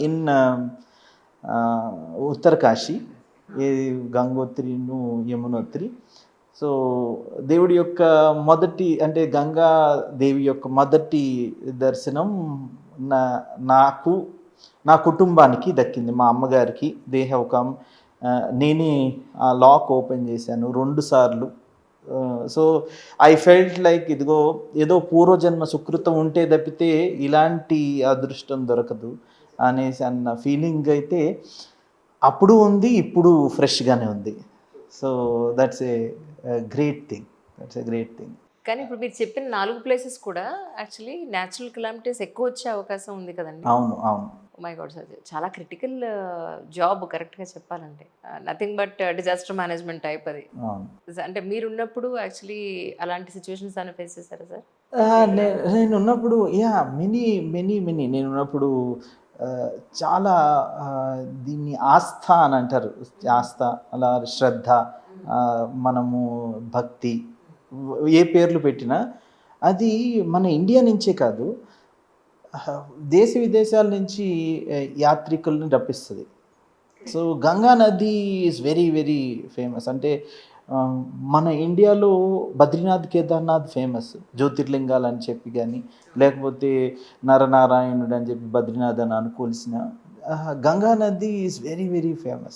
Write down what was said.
In Uttarkashi ఏది గంగోత్రిను Yamunotri. So దేవుడి యొక్క మొదటి అంటే గంగా దేవి యొక్క మొదటి దర్శనం నా నాకు నా కుటుంబానికి దక్కింది. మా అమ్మగారికి దేహవకం నేనే ఆ లాక్ ఓపెన్ చేశాను రెండు సార్లు. సో ఐ ఫెల్ట్ లైక్ ఇదిగో ఏదో పూర్వజన్మ సుకృతం ఉంటే తప్పితే ఇలాంటి అదృష్టం దొరకదు. అనేసి అన్న ఫీలింగ్ అయితే అప్పుడు ఉంది ఇప్పుడు ఫ్రెష్గానే ఉంది. So that's a great thing that's a great thing కానీ ఇప్పుడు మీరు చెప్పిన నాలుగు ప్లేసెస్ కూడా యాక్చువల్లీ న్యాచురల్ కెలామిటీస్ ఎక్కువ వచ్చే అవకాశం ఉంది కదండి. అవును అవును. మై గాడ్ సార్ చాలా క్రిటికల్ జాబ్ కరెక్ట్గా చెప్పాలంటే. Nothing but disaster management type అది. అంటే మీరు ఉన్నప్పుడు యాక్చువల్లీ అలాంటి సిచ్యువేషన్స్ అని ఫేస్ చేశారా సార్? నేను ఉన్నప్పుడు యా మెనీ మెనీ మెనీ నేను ఉన్నప్పుడు చాలా దీన్ని ఆస్థ అని అంటారు. ఆస్థ అలా శ్రద్ధ మనము భక్తి ఏ పేర్లు పెట్టినా అది మన ఇండియా నుంచే కాదు దేశ విదేశాల నుంచి యాత్రికుల్ని యాత్రికులను రప్పిస్తుంది. సో గంగా నది ఈజ్ వెరీ వెరీ ఫేమస్ అంటే మన ఇండియాలో బద్రీనాథ్ కేదార్నాథ్ ఫేమస్ జ్యోతిర్లింగాలు అని చెప్పి కానీ లేకపోతే నరనారాయణుడు అని చెప్పి బద్రీనాథ్ అని అనుకోవాల్సిన గంగా నది ఈజ్ వెరీ వెరీ ఫేమస్